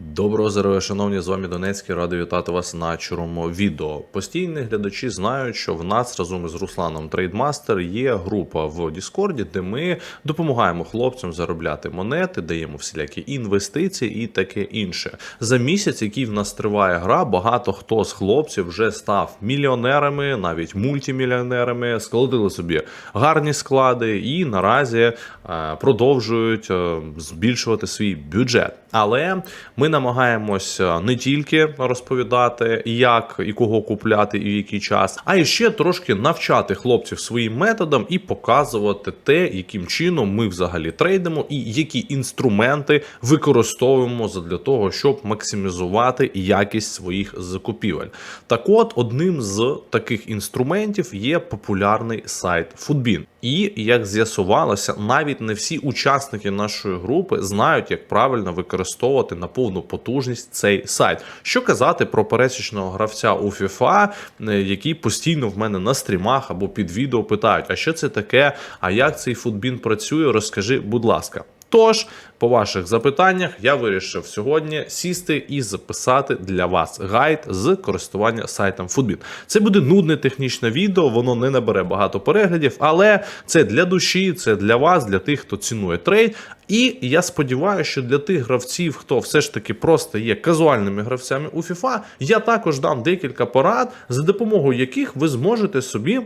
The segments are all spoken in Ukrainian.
Доброго здоров'я, шановні, з вами Донецький, радий вітати вас на чорному відео. Постійні глядачі знають, що в нас разом із Русланом Трейдмастер є група в Діскорді, де ми допомагаємо хлопцям заробляти монети, даємо всілякі інвестиції і таке інше. За місяць, який в нас триває гра, багато хто з хлопців вже став мільйонерами, навіть мультимільйонерами, складили собі гарні склади і наразі е, продовжують е, збільшувати свій бюджет. Але ми намагаємося не тільки розповідати, як і кого купляти, і в який час, а і ще трошки навчати хлопців своїм методам і показувати те, яким чином ми взагалі трейдимо, і які інструменти використовуємо для того, щоб максимізувати якість своїх закупівель. Так от, одним з таких інструментів є популярний сайт Foodbin. І як з'ясувалося, навіть не всі учасники нашої групи знають, як правильно використовувати на повну потужність цей сайт. Що казати про пересічного гравця у FIFA, е, який постійно в мене на стрімах або під відео питають: а що це таке? А як цей футбін працює? Розкажи, будь ласка. Тож, по ваших запитаннях, я вирішив сьогодні сісти і записати для вас гайд з користування сайтом Foodbin. Це буде нудне технічне відео, воно не набере багато переглядів, але це для душі, це для вас, для тих, хто цінує трейд. І я сподіваюся, що для тих гравців, хто все ж таки просто є казуальними гравцями у FIFA, я також дам декілька порад, за допомогою яких ви зможете собі.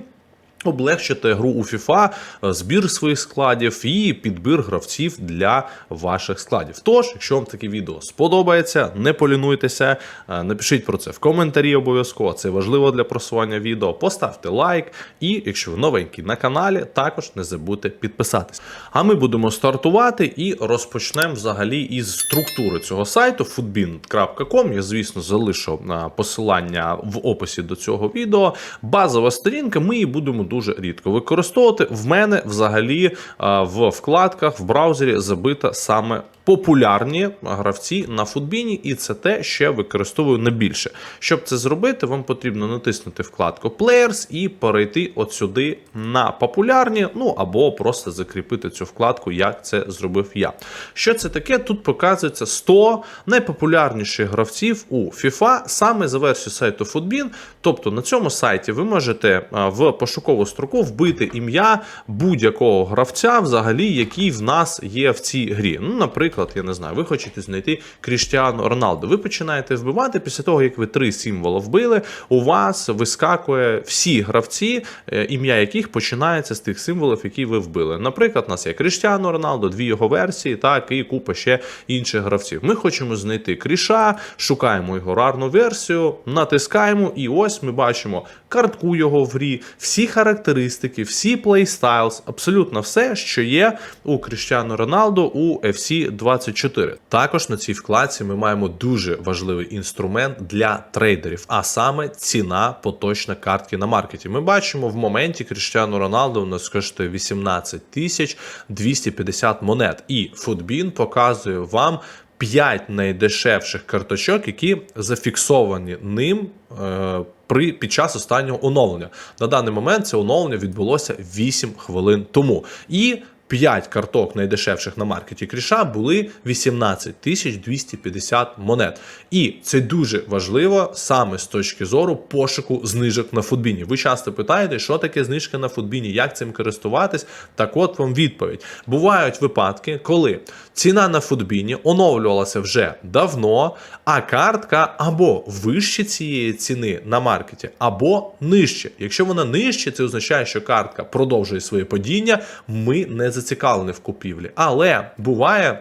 Облегшити гру у FIFA, е, збір своїх складів і підбір гравців для ваших складів. Тож, якщо вам таке відео сподобається, не полінуйтеся, е, напишіть про це в коментарі обов'язково. Це важливо для просування відео. Поставте лайк, і якщо ви новенький на каналі, також не забудьте підписатись. А ми будемо стартувати і розпочнемо взагалі із структури цього сайту foodbin.com. Я, звісно, залишу е, посилання в описі до цього відео. Базова сторінка, ми її будемо дуже рідко використовувати. В мене взагалі в вкладках в браузері забита саме популярні гравці на футбіні, і це те, що я використовую найбільше. Щоб це зробити, вам потрібно натиснути вкладку Players і перейти от сюди на популярні, ну або просто закріпити цю вкладку, як це зробив я. Що це таке? Тут показується 100 найпопулярніших гравців у FIFA саме за версією сайту Footbin. Тобто на цьому сайті ви можете в пошукову строку вбити ім'я будь-якого гравця, взагалі, який в нас є в цій грі. Ну, наприклад, я не знаю, ви хочете знайти Кріштіану Роналду. Ви починаєте вбивати після того, як ви три символи вбили. У вас вискакує всі гравці, е, ім'я яких починається з тих символів, які ви вбили. Наприклад, у нас є Кріштіану Роналдо, дві його версії, так і купа ще інших гравців. Ми хочемо знайти Кріша, шукаємо його рарну версію, натискаємо, і ось ми бачимо картку його в грі, всі характеристики, всі плейстайлс, абсолютно все, що є у Кріштіану Роналдо у FC 24. Також на цій вкладці ми маємо дуже важливий інструмент для трейдерів, а саме ціна поточна картки на маркеті. Ми бачимо в моменті Кріштіану Роналдо у нас коштує 18 тисяч 250 монет. І Футбін показує вам. 5 найдешевших карточок, які зафіксовані ним е, при під час останнього оновлення. На даний момент це оновлення відбулося 8 хвилин тому. І 5 карток найдешевших на маркеті Кріша були 18 250 монет. І це дуже важливо саме з точки зору пошуку знижок на футбіні. Ви часто питаєте, що таке знижка на футбіні, як цим користуватись? Так от вам відповідь. Бувають випадки, коли ціна на футбіні оновлювалася вже давно, а картка або вище цієї ціни на маркеті, або нижче. Якщо вона нижче, це означає, що картка продовжує своє падіння. Ми не зацікавлені в купівлі. Але буває.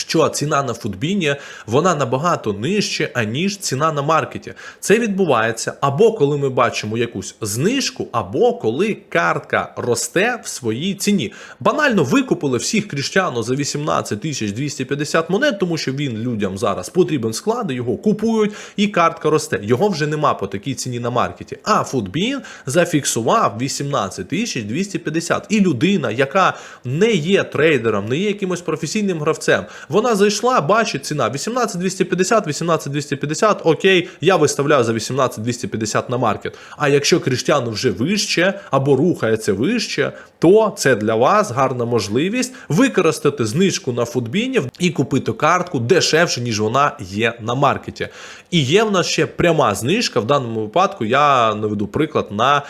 Що ціна на футбіні вона набагато нижче, аніж ціна на маркеті. Це відбувається або коли ми бачимо якусь знижку, або коли картка росте в своїй ціні. Банально викупили всіх кріштяно за 18 тисяч 250 монет, тому що він людям зараз потрібен склади, його купують, і картка росте. Його вже нема по такій ціні на маркеті. А футбін зафіксував 18 тисяч 250. І людина, яка не є трейдером, не є якимось професійним гравцем Вона зайшла, бачить ціна 18250, 18250, окей, я виставляю за 18250 на маркет. А якщо Кріштіану вже вище або рухається вище, то це для вас гарна можливість використати знижку на футбінів і купити картку дешевше, ніж вона є на маркеті. І є в нас ще пряма знижка. В даному випадку я наведу приклад на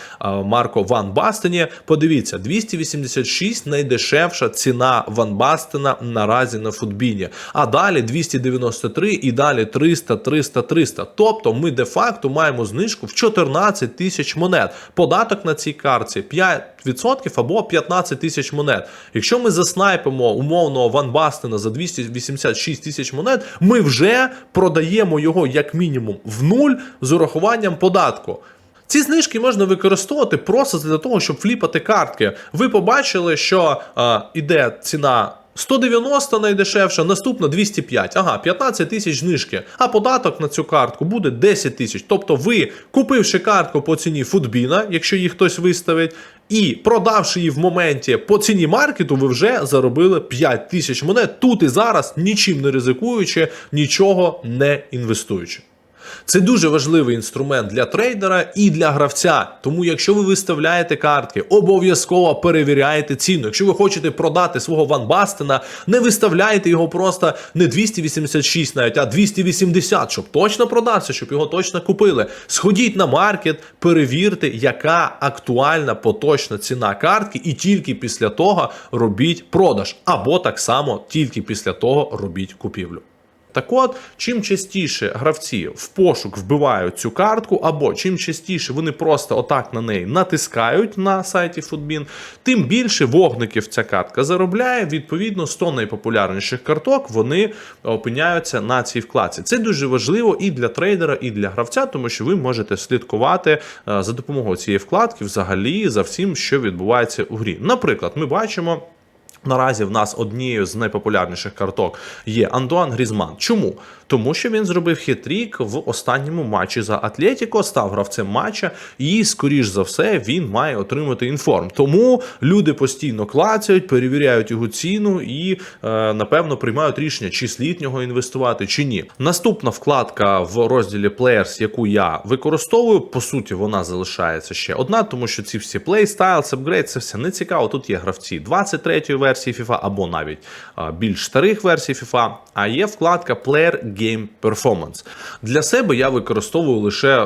Марко Ван Бастені. Подивіться, 286 найдешевша ціна Ван Бастена наразі на футбіні. А далі 293 і далі 300, 300, 300. Тобто ми де-факто маємо знижку в 14 тисяч монет. Податок на цій картці 5% або 15 тисяч монет. Якщо ми заснайпимо умовного Ван Бастена за 286 тисяч монет, ми вже продаємо його як мінімум в нуль з урахуванням податку. Ці знижки можна використовувати просто для того, щоб фліпати картки. Ви побачили, що е, іде ціна 190 найдешевша, наступна 205. Ага, 15 тисяч знижки. А податок на цю картку буде 10 тисяч. Тобто ви, купивши картку по ціні футбіна, якщо її хтось виставить, і продавши її в моменті по ціні маркету, ви вже заробили 5 тисяч монет тут і зараз, нічим не ризикуючи, нічого не інвестуючи. Це дуже важливий інструмент для трейдера і для гравця. Тому, якщо ви виставляєте картки, обов'язково перевіряйте ціну. Якщо ви хочете продати свого Ван Бастена, не виставляйте його просто не 286 навіть, а 280, щоб точно продався, щоб його точно купили. Сходіть на маркет, перевірте, яка актуальна поточна ціна картки, і тільки після того робіть продаж. Або так само тільки після того робіть купівлю. Так от, чим частіше гравці в пошук вбивають цю картку, або чим частіше вони просто отак на неї натискають на сайті Footbin, тим більше вогників ця картка заробляє. Відповідно, 100 найпопулярніших карток вони опиняються на цій вкладці. Це дуже важливо і для трейдера, і для гравця, тому що ви можете слідкувати е, за допомогою цієї вкладки взагалі за всім, що відбувається у грі. Наприклад, ми бачимо. Наразі в нас однією з найпопулярніших карток є Антуан Грізман. Чому? Тому що він зробив хитрік в останньому матчі за Атлетіко, став гравцем матча, і, скоріш за все, він має отримати інформ. Тому люди постійно клацають, перевіряють його ціну і, е, напевно, приймають рішення, чи слід нього інвестувати, чи ні. Наступна вкладка в розділі Players, яку я використовую, по суті, вона залишається ще одна, тому що ці всі Playstyles, Upgrade, це все не цікаво. Тут є гравці 23-ї версії FIFA або навіть більш старих версій FIFA, а є вкладка Player Game Performance. Для себе я використовую лише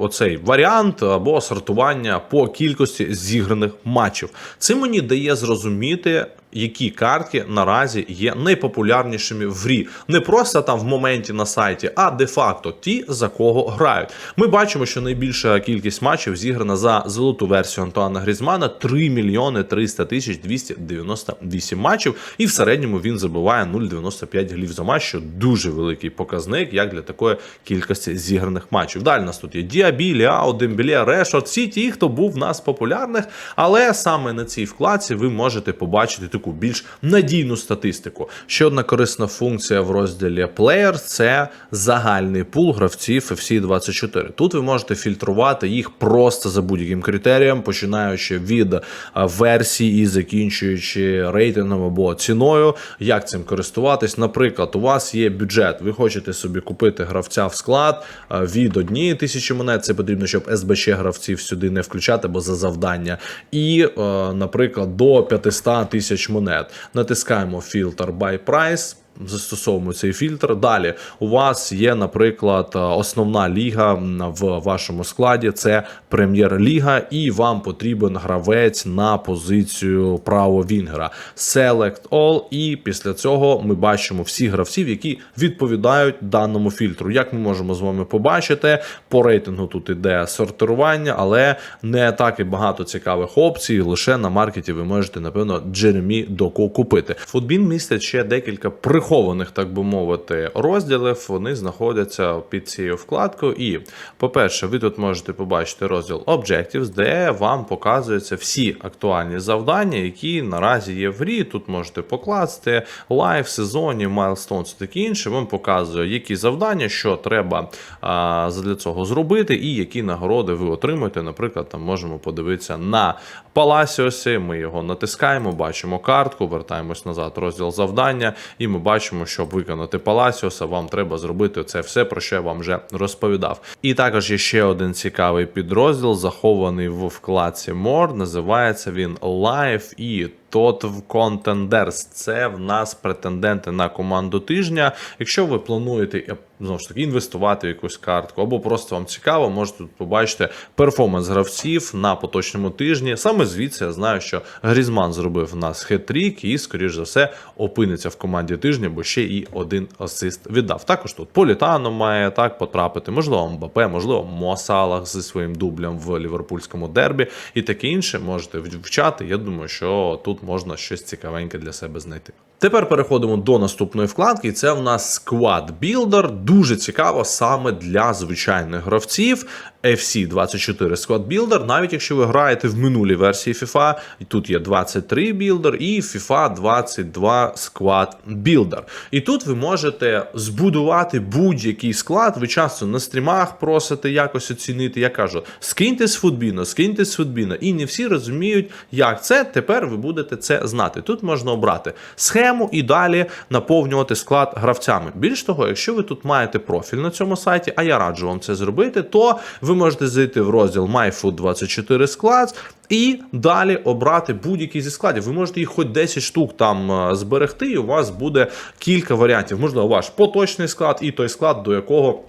оцей варіант або сортування по кількості зіграних матчів. Це мені дає зрозуміти. Які картки наразі є найпопулярнішими в грі. Не просто там в моменті на сайті, а де-факто ті, за кого грають. Ми бачимо, що найбільша кількість матчів зіграна за золоту версію Антуана Грізмана 3 мільйони 300 тисяч 298 матчів, і в середньому він забиває 0,95 голів за матч, що дуже великий показник, як для такої кількості зіграних матчів. Далі нас тут є Діабі, Ліао, Дембіле, Решот, всі ті, хто був в нас популярних, але саме на цій вкладці ви можете побачити таку більш надійну статистику. Ще одна корисна функція в розділі Player – це загальний пул гравців FC 24. Тут ви можете фільтрувати їх просто за будь-яким критерієм, починаючи від версії і закінчуючи рейтингом або ціною. Як цим користуватись? Наприклад, у вас є бюджет, ви хочете собі купити гравця в склад від однієї тисячі монет. Це потрібно, щоб СБЧ гравців сюди не включати, бо за завдання. І, е, наприклад, до 500 тисяч монет. Натискаємо фільтр by price. Застосовуємо цей фільтр. Далі у вас є, наприклад, основна ліга в вашому складі це прем'єр-ліга, і вам потрібен гравець на позицію право Вінгера. Select all, і після цього ми бачимо всіх гравців, які відповідають даному фільтру. Як ми можемо з вами побачити, по рейтингу тут іде сортирування, але не так і багато цікавих опцій. Лише на маркеті ви можете, напевно, Джеремі Доку купити. Футбін містить ще декілька прихованих прихованих, так би мовити, розділів вони знаходяться під цією вкладкою. І, по-перше, ви тут можете побачити розділ Objectives, де вам показуються всі актуальні завдання, які наразі є в грі. Тут можете покласти лайв, сезоні, майлстоунс і таке інше. Вам показує, які завдання, що треба а, для цього зробити, і які нагороди ви отримуєте. Наприклад, там можемо подивитися на Паласіосі. Ми його натискаємо, бачимо картку, вертаємось назад, розділ завдання, і ми бачимо. Бачимо, щоб виконати Паласіоса, вам треба зробити це все, про що я вам вже розповідав. І також є ще один цікавий підрозділ, захований в вкладці More. Називається він Life і Total Contenders. Це в нас претенденти на команду тижня. Якщо ви плануєте е, знову ж таки інвестувати в якусь картку, або просто вам цікаво, можете тут побачити перформанс гравців на поточному тижні. Саме звідси я знаю, що Грізман зробив в нас хет-трік і, скоріш за все, опиниться в команді тижня, бо ще і один асист віддав. Також тут Політано має так потрапити, можливо, Мбапе, можливо, Муасалах зі своїм дублем в ліверпульському дербі і таке інше. Можете вчати. Я думаю, що тут можна щось цікавеньке для себе знайти. Тепер переходимо до наступної вкладки. Це в нас Squad Builder. Дуже цікаво саме для звичайних гравців. FC 24 Squad Builder, навіть якщо ви граєте в минулій версії FIFA, тут є 23 Builder і FIFA 22 Squad Builder. І тут ви можете збудувати будь-який склад. Ви часто на стрімах просите якось оцінити. Я кажу, скиньте з футбіно, скиньте з футбіно. І не всі розуміють, як це. Тепер ви будете це знати. Тут можна обрати схему і далі наповнювати склад гравцями. Більш того, якщо ви тут маєте профіль на цьому сайті, а я раджу вам це зробити, то ви можете зайти в розділ MyFood24 склад і далі обрати будь-який зі складів. Ви можете їх хоч 10 штук там е, зберегти, і у вас буде кілька варіантів. Можливо, ваш поточний склад і той склад, до якого.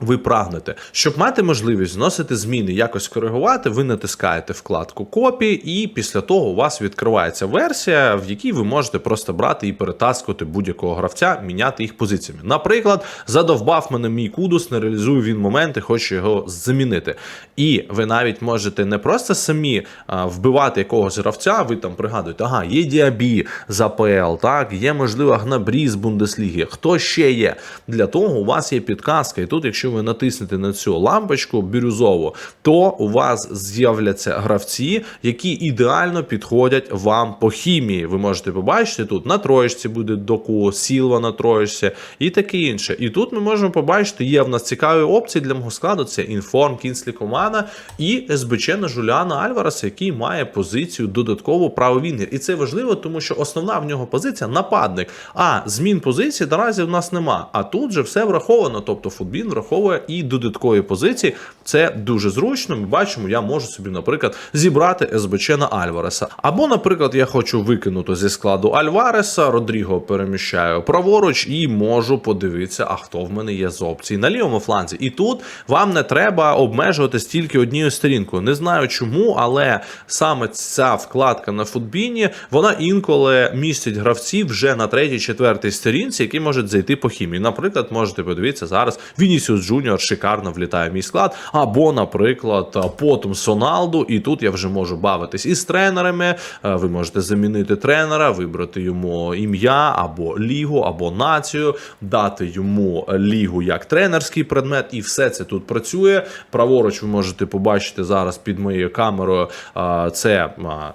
Ви прагнете, щоб мати можливість вносити зміни, якось коригувати, ви натискаєте вкладку копії, і після того у вас відкривається версія, в якій ви можете просто брати і перетаскувати будь-якого гравця, міняти їх позиціями. Наприклад, задовбав мене мій кудус, не реалізую він моменти, хочу його замінити. І ви навіть можете не просто самі вбивати якогось гравця, ви там пригадуєте, ага, є Діабі з АПЛ, так, є можливо Гнабрі з Бундесліги. Хто ще є? Для того у вас є підказка, і тут, якщо ви натиснете на цю лампочку бірюзову, то у вас з'являться гравці, які ідеально підходять вам по хімії. Ви можете побачити тут на троєчці буде доку, сілва на троєчці і таке інше. І тут ми можемо побачити, є в нас цікаві опції для мого складу: це інформ Кінслі Комана і СБЧ на Жуляна Альвареса, який має позицію додатково правовінгер. І це важливо, тому що основна в нього позиція нападник. А змін позиції наразі в нас нема. А тут же все враховано. Тобто футбін враховує і додаткові позиції. Це дуже зручно. Ми бачимо, я можу собі, наприклад, зібрати СБЧ на Альвареса. Або, наприклад, я хочу викинути зі складу Альвареса, Родріго переміщаю праворуч і можу подивитися, а хто в мене є з опцій на лівому фланзі. І тут вам не треба обмежувати стільки однією сторінкою. Не знаю чому, але саме ця вкладка на футбіні, вона інколи містить гравців вже на третій, четвертій сторінці, які можуть зайти по хімії. Наприклад, можете подивитися зараз Вінісіус Джуніор шикарно влітає в мій склад. Або, наприклад, потім Соналду, і тут я вже можу бавитись із тренерами. Е, Ви можете замінити тренера, вибрати йому ім'я або лігу, або націю, дати йому лігу як тренерський предмет, і все це тут працює. Праворуч ви можете побачити зараз під моєю камерою. е, Це е,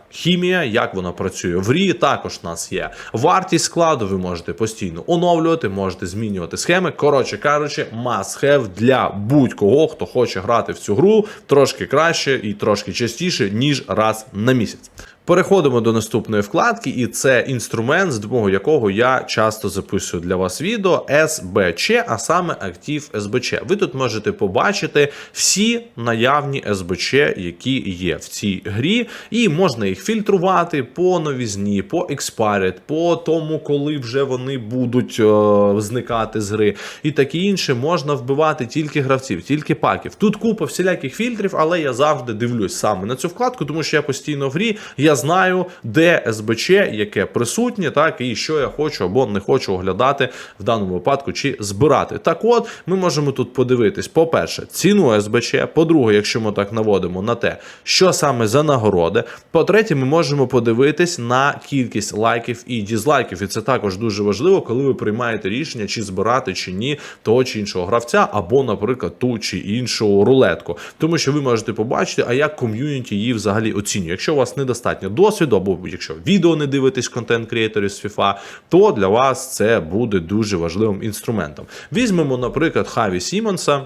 хімія, як вона працює в рі. Також у нас є вартість складу. Ви можете постійно оновлювати, можете змінювати схеми. Коротше кажучи, must have для будь-кого, хто хоче грати в цю гру трошки краще і трошки частіше, ніж раз на місяць. Переходимо до наступної вкладки, і це інструмент, з допомогою якого я часто записую для вас відео СБЧ, а саме актив СБЧ. Ви тут можете побачити всі наявні СБЧ, які є в цій грі, і можна їх фільтрувати по новізні, по expired, по тому, коли вже вони будуть е, зникати з гри, і таке інше можна вбивати тільки гравців, тільки паків. Тут купа всіляких фільтрів, але я завжди дивлюсь саме на цю вкладку, тому що я постійно в грі. Я знаю, де СБЧ, яке присутнє, так і що я хочу або не хочу оглядати в даному випадку чи збирати. Так, от ми можемо тут подивитись: по-перше, ціну СБЧ. По-друге, якщо ми так наводимо на те, що саме за нагороди. По-третє, ми можемо подивитись на кількість лайків і дізлайків. І це також дуже важливо, коли ви приймаєте рішення, чи збирати чи ні того чи іншого гравця, або, наприклад, ту чи іншу рулетку. Тому що ви можете побачити, а як ком'юніті її взагалі оцінює. Якщо у вас недостатньо досвіду, або якщо відео не дивитесь контент-креаторів з FIFA, то для вас це буде дуже важливим інструментом. Візьмемо, наприклад, Хаві Сімонса.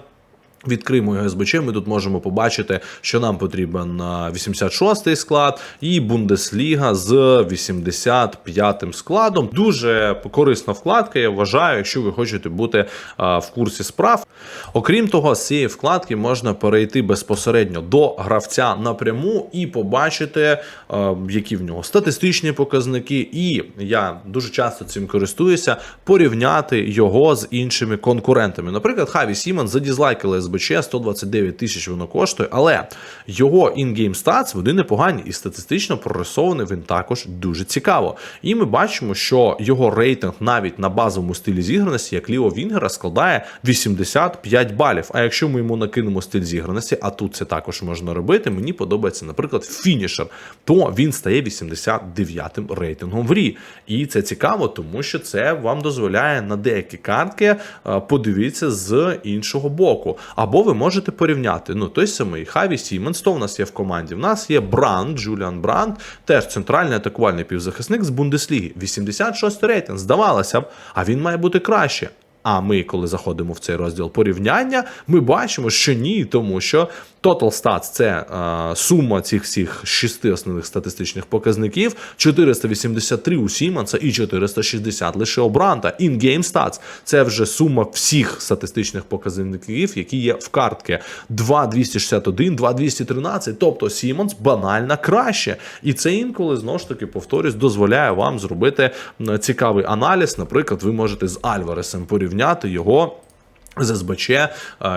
Відкриємо його СБЧ, ми тут можемо побачити, що нам потрібен 86-й склад і Бундесліга з 85-м складом. Дуже корисна вкладка, я вважаю, якщо ви хочете бути в курсі справ. Окрім того, з цієї вкладки можна перейти безпосередньо до гравця напряму і побачити, які в нього статистичні показники. І я дуже часто цим користуюся, порівняти його з іншими конкурентами. Наприклад, Хаві Сімон задізлайкали СБЧ, 129 тисяч воно коштує, але його інгейм статс вони непогані і статистично прорисований він також дуже цікаво. І ми бачимо, що його рейтинг навіть на базовому стилі зіграності, як Ліо Вінгера, складає 85 балів. А якщо ми йому накинемо стиль зіграності, а тут це також можна робити, мені подобається, наприклад, фінішер, то він стає 89-м рейтингом в рі. І це цікаво, тому що це вам дозволяє на деякі картки е, подивитися з іншого боку. Або ви можете порівняти. Ну, той самий Хаві Сіменс, то в нас є в команді. В нас є Бранд, Джуліан Бранд, теж центральний атакувальний півзахисник з Бундесліги. 86 рейтинг. Здавалося б, а він має бути краще. А ми, коли заходимо в цей розділ порівняння, ми бачимо, що ні, тому що Total Stats – це е, сума цих всіх шести основних статистичних показників: 483 у Сіманса і 460 лише у Бранта. In-game Stats – це вже сума всіх статистичних показників, які є в картки. 2,261, 2,213, тобто Сімонс банально краще. І це інколи знову ж таки повторюсь, дозволяє вам зробити цікавий аналіз. Наприклад, ви можете з Альваресом порівняти його. СБЧ, е,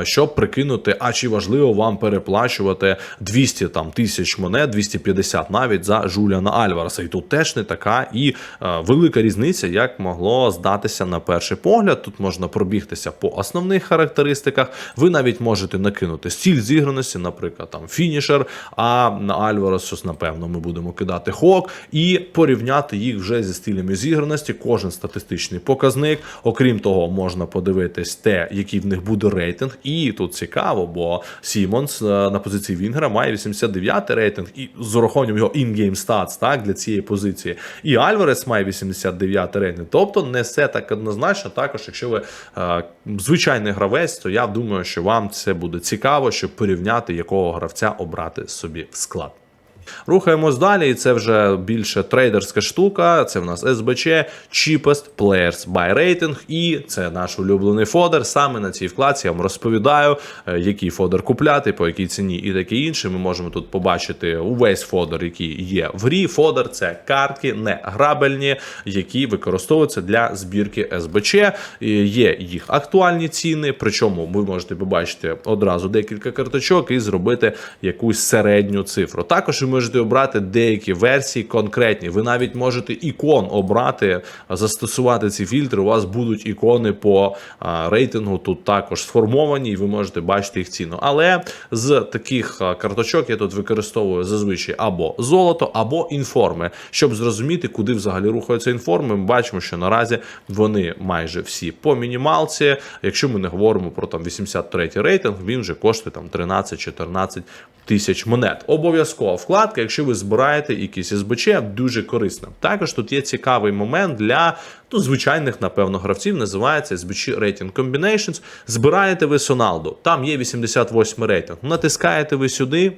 щоб прикинути, а чи важливо вам переплачувати 200 там тисяч монет, 250 навіть за Жуліана Альвареса. І тут теж не така і е, велика різниця, як могло здатися на перший погляд. Тут можна пробігтися по основних характеристиках. Ви навіть можете накинути стіль зіграності, наприклад, там фінішер. А на Альваресу, напевно, ми будемо кидати хок і порівняти їх вже зі стилями зіграності. Кожен статистичний показник. Окрім того, можна подивитись те, який в них буде рейтинг. І тут цікаво, бо Сімонс е, на позиції Вінгера має 89 рейтинг, і з урахуванням його in-game stats, так, для цієї позиції. І Альварес має 89 рейтинг. Тобто не все так однозначно. Також, якщо ви е, звичайний гравець, то я думаю, що вам це буде цікаво, щоб порівняти, якого гравця обрати собі в склад. Рухаємось далі, і це вже більше трейдерська штука. Це в нас СБЧ Cheapest Players by Rating, і це наш улюблений фодер. Саме на цій вкладці я вам розповідаю, е, який фодер купляти, по якій ціні і таке інше. Ми можемо тут побачити увесь фодер, який є в грі. Фодер це картки не грабельні, які використовуються для збірки СБЧ. Є їх актуальні ціни, причому ви можете побачити одразу декілька карточок і зробити якусь середню цифру. Також ви можете обрати деякі версії конкретні. Ви навіть можете ікон обрати, застосувати ці фільтри. У вас будуть ікони по рейтингу тут також сформовані, і ви можете бачити їх ціну. Але з таких карточок я тут використовую зазвичай або золото, або інформи, щоб зрозуміти, куди взагалі рухаються інформи. Ми бачимо, що наразі вони майже всі по мінімалці. Якщо ми не говоримо про там 83 рейтинг, він вже коштує там 13-14 тисяч монет. Обов'язкова вкладка, якщо ви збираєте якісь СБЧ, дуже корисна. Також тут є цікавий момент для ну, звичайних, напевно, гравців. Називається SBC Rating Combinations. Збираєте ви Соналду, там є 88 рейтинг. Натискаєте ви сюди.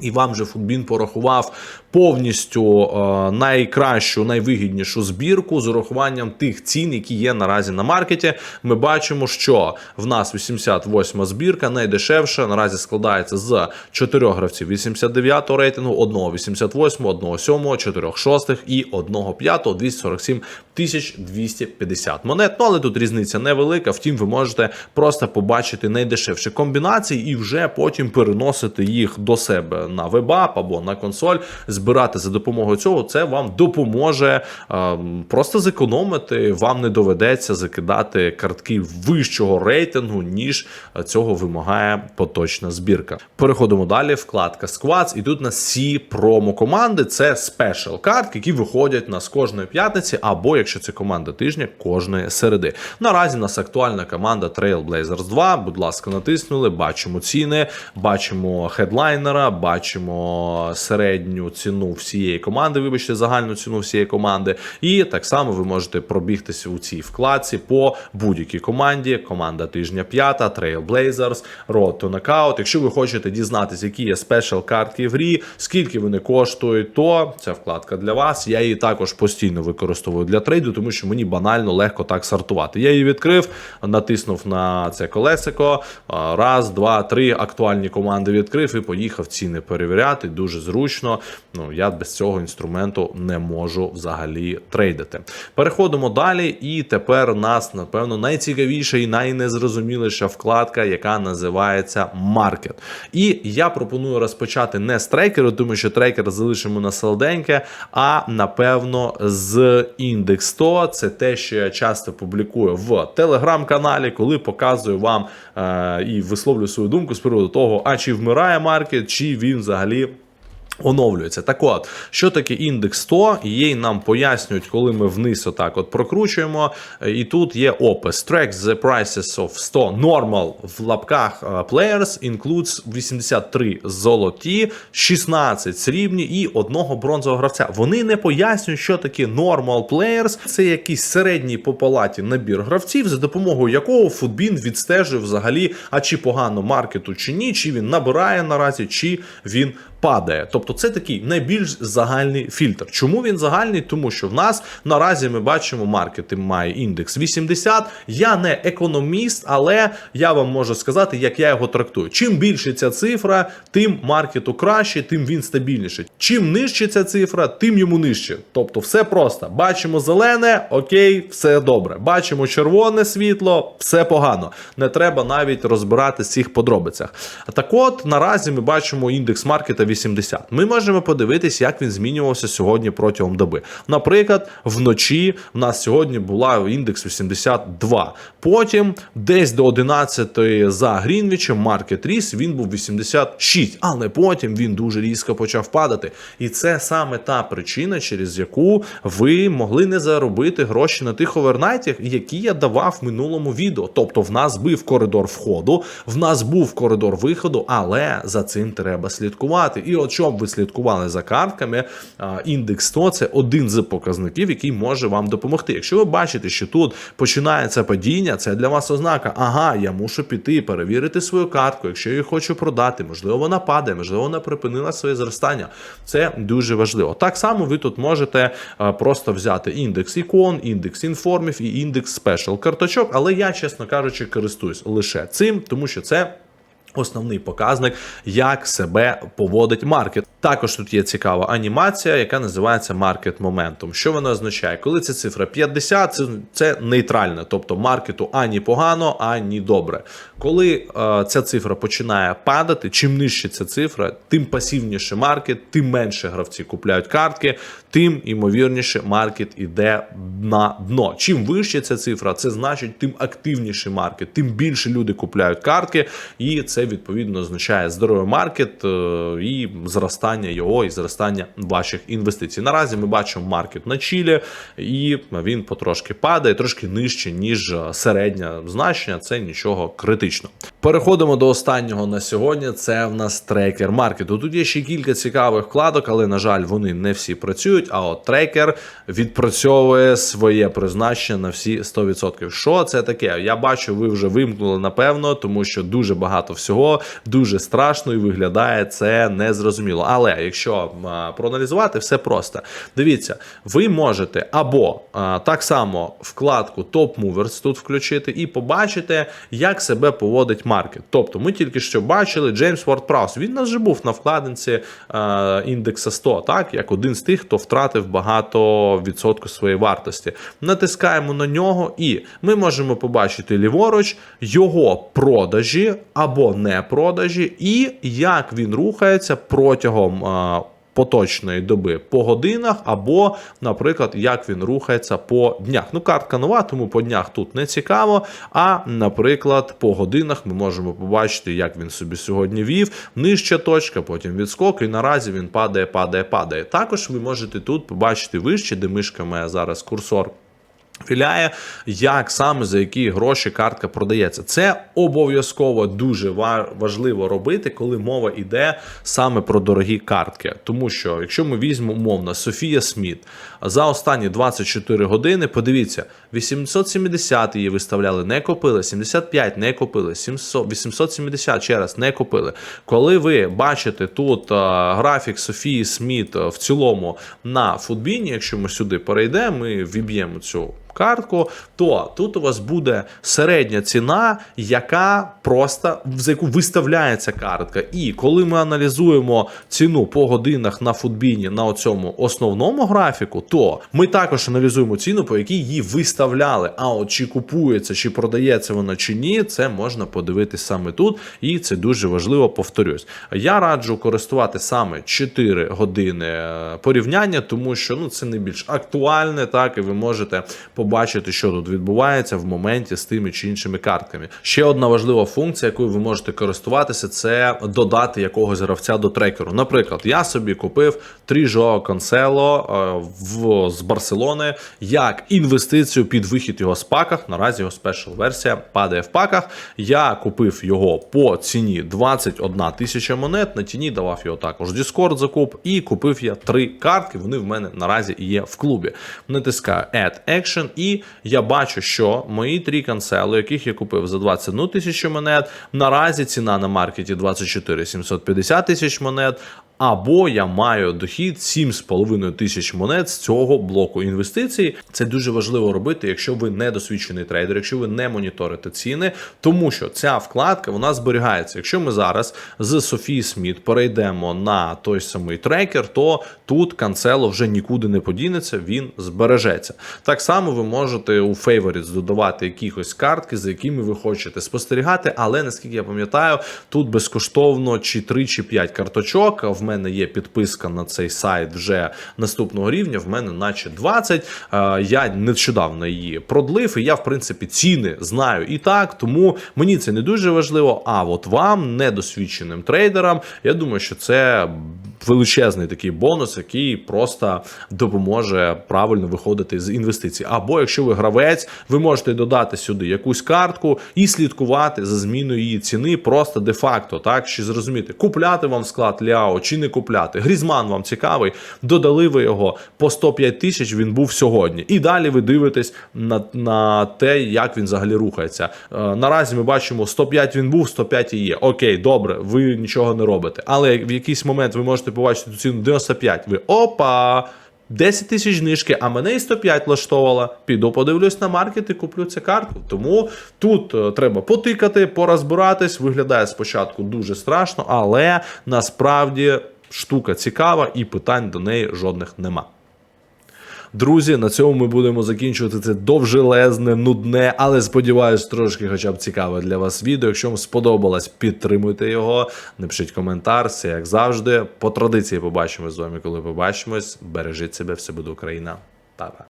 І вам же Футбін порахував повністю е, найкращу, найвигіднішу збірку з урахуванням тих цін, які є наразі на маркеті. Ми бачимо, що в нас 88 збірка, найдешевша наразі складається з 4 гравців 89 рейтингу, 1 88, 1 7, 4 6 і 1 5, 247 тисяч 250 монет. Ну але тут різниця невелика. Втім, ви можете просто побачити найдешевші комбінації і вже потім переносити їх до себе на вебап або на консоль, збирати за допомогою цього. Це вам допоможе е, просто зекономити. Вам не доведеться закидати картки вищого рейтингу, ніж цього вимагає поточна збірка. Переходимо далі. Вкладка Squads, і тут на всі промо-команди це спешл картки, які виходять нас кожної п'ятниці, або якщо це команда тижня, кожної середи. Наразі нас актуальна команда Trailblazers 2. Будь ласка, натиснули, бачимо ціни, бачимо хедлайнера. Бачимо середню ціну всієї команди, вибачте, загальну ціну всієї команди. І так само ви можете пробігтися у цій вкладці по будь-якій команді. Команда тижня п'ята, Trailblazers, Road to Knockout. Якщо ви хочете дізнатися, які є спешл картки в грі, скільки вони коштують, то ця вкладка для вас. Я її також постійно використовую для трейду, тому що мені банально легко так сортувати. Я її відкрив, натиснув на це колесико. Раз, два, три актуальні команди відкрив і поїхав ціни перевіряти. Дуже зручно. Ну я без цього інструменту не можу взагалі трейдити. Переходимо далі, і тепер нас, напевно, найцікавіша і найнезрозуміліша вкладка, яка називається Market. І я пропоную розпочати не з трекеру, тому що трекер залишимо на солоденьке, а напевно з індекс 100. Це те, що я часто публікую в телеграм-каналі, коли показую вам е- і висловлюю свою думку з приводу того, а чи вмирає маркет, чи він взагалі. Оновлюється. Так от, що таке індекс 100? Її нам пояснюють, коли ми вниз отак от прокручуємо. І тут є опис. Track the prices of 100 normal в лапках е, players includes 83 золоті, 16 срібні і одного бронзового гравця. Вони не пояснюють, що таке normal players. Це якийсь середній по палаті набір гравців, за допомогою якого футбін відстежує взагалі, а чи погано маркету, чи ні, чи він набирає наразі, чи він падає. Тобто це такий найбільш загальний фільтр. Чому він загальний? Тому що в нас наразі ми бачимо маркет має індекс 80. Я не економіст, але я вам можу сказати, як я його трактую. Чим більше ця цифра, тим маркету краще, тим він стабільніше. Чим нижче ця цифра, тим йому нижче. Тобто, все просто. Бачимо зелене, окей, все добре. Бачимо червоне світло, все погано. Не треба навіть розбирати в цих подробицях. Так от наразі ми бачимо індекс маркета 80. Ми можемо подивитись, як він змінювався сьогодні протягом доби. Наприклад, вночі в нас сьогодні була індекс 82. Потім десь до 11 за Грінвічем маркет ріс, він був 86, але потім він дуже різко почав падати. І це саме та причина, через яку ви могли не заробити гроші на тих овернайтах, які я давав в минулому відео. Тобто, в нас був коридор входу, в нас був коридор виходу, але за цим треба слідкувати. І от щоб ви слідкували за картками, індекс 100 це один з показників, який може вам допомогти. Якщо ви бачите, що тут починається падіння, це для вас ознака. Ага, я мушу піти перевірити свою картку. Якщо я її хочу продати, можливо, вона падає, можливо, вона припинила своє зростання. Це дуже важливо. Так само ви тут можете а, просто взяти індекс ікон, індекс інформів і індекс спешл карточок. Але я, чесно кажучи, користуюсь лише цим, тому що це. Основний показник, як себе поводить маркет. Також тут є цікава анімація, яка називається Market Momentum. Що вона означає? Коли ця цифра 50, це, це нейтральне, тобто маркету ані погано, ані добре. Коли е, ця цифра починає падати, чим нижче ця цифра, тим пасивніше маркет, тим менше гравці купляють картки, тим імовірніше маркет іде на дно. Чим вище ця цифра, це значить, тим активніше маркет, тим більше люди купляють картки, і це відповідно означає здоровий маркет е, і зростання його, і зростання ваших інвестицій. Наразі ми бачимо маркет на чілі, і він потрошки падає, трошки нижче, ніж середнє значення. Це нічого критичного. Переходимо до останнього на сьогодні. Це в нас трекер маркету. Тут є ще кілька цікавих вкладок, але на жаль, вони не всі працюють. А от трекер відпрацьовує своє призначення на всі 100%. Що це таке? Я бачу, ви вже вимкнули напевно, тому що дуже багато всього, дуже страшно і виглядає це незрозуміло. Але якщо проаналізувати, все просто. Дивіться, ви можете або так само вкладку Top Movers тут включити і побачити, як себе поводить маркет. Тобто, ми тільки що бачили Джеймс Ворд Праус. Він нас вже був на вкладинці а, індекса 100, так як один з тих, хто втратив багато відсотку своєї вартості. Натискаємо на нього, і ми можемо побачити ліворуч його продажі або не продажі, і як він рухається протягом. Поточної доби по годинах, або, наприклад, як він рухається по днях. Ну, картка нова, тому по днях тут не цікаво. А, наприклад, по годинах ми можемо побачити, як він собі сьогодні вів. Нижча точка, потім відскок, і наразі він падає, падає, падає. Також ви можете тут побачити вище, де мишка має зараз курсор Філяє, як саме за які гроші картка продається. Це обов'язково дуже важливо робити, коли мова йде саме про дорогі картки. Тому що, якщо ми візьмемо умовно Софія Сміт за останні 24 години, подивіться, 870 її виставляли, не купили, 75 не купили, 700, 870 ще раз не купили. Коли ви бачите тут а, графік Софії Сміт а, в цілому на футбіні, якщо ми сюди перейдемо, ми віб'ємо цю картку, то тут у вас буде середня ціна, яка просто за яку виставляється картка. І коли ми аналізуємо ціну по годинах на футбіні на цьому основному графіку, то ми також аналізуємо ціну, по якій її виставляли. А от чи купується, чи продається вона чи ні, це можна подивитись саме тут, і це дуже важливо. Повторюсь. Я раджу користувати саме 4 години е, порівняння, тому що ну це найбільш актуальне, так і ви можете побачити, що тут відбувається в моменті з тими чи іншими картками. Ще одна важлива функція, якою ви можете користуватися, це додати якогось гравця до трекеру. Наприклад, я собі купив Тріжо Консело е, в з Барселони як інвестицію під вихід його з паках. Наразі його спешл версія падає в паках. Я купив його по ціні 21 тисяча монет. На ціні давав його також Discord закуп і купив я три картки. Вони в мене наразі є в клубі. Натискаю Add Action, і я бачу, що мої три канцели, яких я купив за 21 тисячу монет, наразі ціна на маркеті 24 750 тисяч монет. Або я маю дохід 7,5 тисяч монет з цього блоку інвестицій. Це дуже важливо робити, якщо ви не досвідчений трейдер, якщо ви не моніторите ціни, тому що ця вкладка вона зберігається. Якщо ми зараз з Софії Сміт перейдемо на той самий трекер, то тут канцело вже нікуди не подінеться, він збережеться. Так само ви можете у Favorites додавати якісь картки, за якими ви хочете спостерігати, але наскільки я пам'ятаю, тут безкоштовно чи 3 чи 5 карточок. В мене є підписка на цей сайт вже наступного рівня. В мене наче 20. Е, Я нещодавно її продлив, і я, в принципі, ціни знаю і так, тому мені це не дуже важливо. А от вам, недосвідченим трейдерам, я думаю, що це величезний такий бонус, який просто допоможе правильно виходити з інвестицій. Або якщо ви гравець, ви можете додати сюди якусь картку і слідкувати за зміною її ціни, просто де-факто, так чи зрозуміти, купляти вам склад Ляо чи не купляти. Грізман вам цікавий, додали ви його по 105 тисяч. Він був сьогодні. І далі ви дивитесь на, на те, як він взагалі рухається. Е, наразі ми бачимо 105 він був, 105 і є. Окей, добре, ви нічого не робите. Але в якийсь момент ви можете побачити цю ціну 95. Ви опа! 10 тисяч знижки, а мене і 105 влаштовувала. Піду подивлюсь на маркет і куплю цю картку. Тому тут е, треба потикати, порозбиратись. Виглядає спочатку дуже страшно, але насправді штука цікава і питань до неї жодних нема. Друзі, на цьому ми будемо закінчувати це довжелезне, нудне, але сподіваюсь, трошки хоча б цікаве для вас відео. Якщо вам сподобалось, підтримуйте його, напишіть коментар, все як завжди. По традиції побачимось з вами, коли побачимось. Бережіть себе, все буде Україна. Па-па.